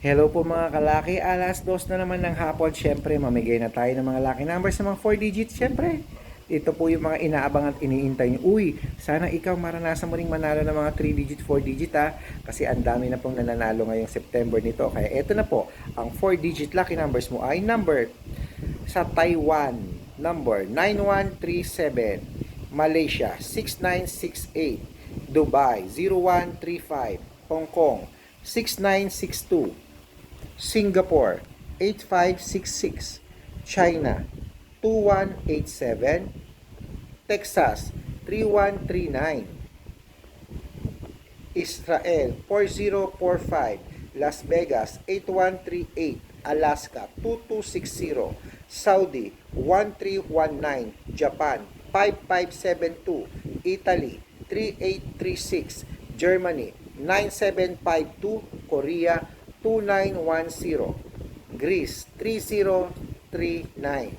Hello po mga kalaki, alas dos na naman ng hapon. Siyempre, mamigay na tayo ng mga lucky numbers sa mga 4 digits. Siyempre, ito po yung mga inaabang at iniintay nyo. Uy, sana ikaw maranasan mo ring manalo ng mga 3 digit, 4 digit ha. Kasi ang dami na pong nananalo ngayong September nito. Kaya ito na po, ang 4 digit lucky numbers mo ay number sa Taiwan, number 9137, Malaysia 6968, Dubai 0135, Hong Kong 6962, Singapore 8566, China 2187, Texas 3139, Israel 4045, Las Vegas 8138, Alaska 2260, Saudi 1319, Japan 5572, Italy 3836, Germany 9752, Korea 2910, Greece 3039,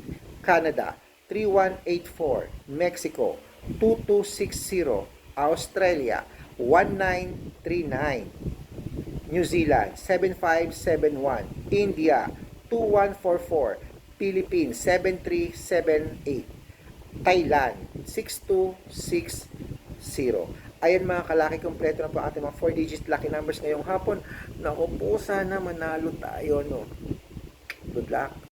Canada 3184, Mexico 2260, Australia 1939, New Zealand 7571, India 2144, Philippines 7378, Thailand 6260. Ayan mga kalaki, kompleto na po ating mga 4 digit lucky numbers ngayong hapon. Naku po, sana manalo tayo, no? Good luck.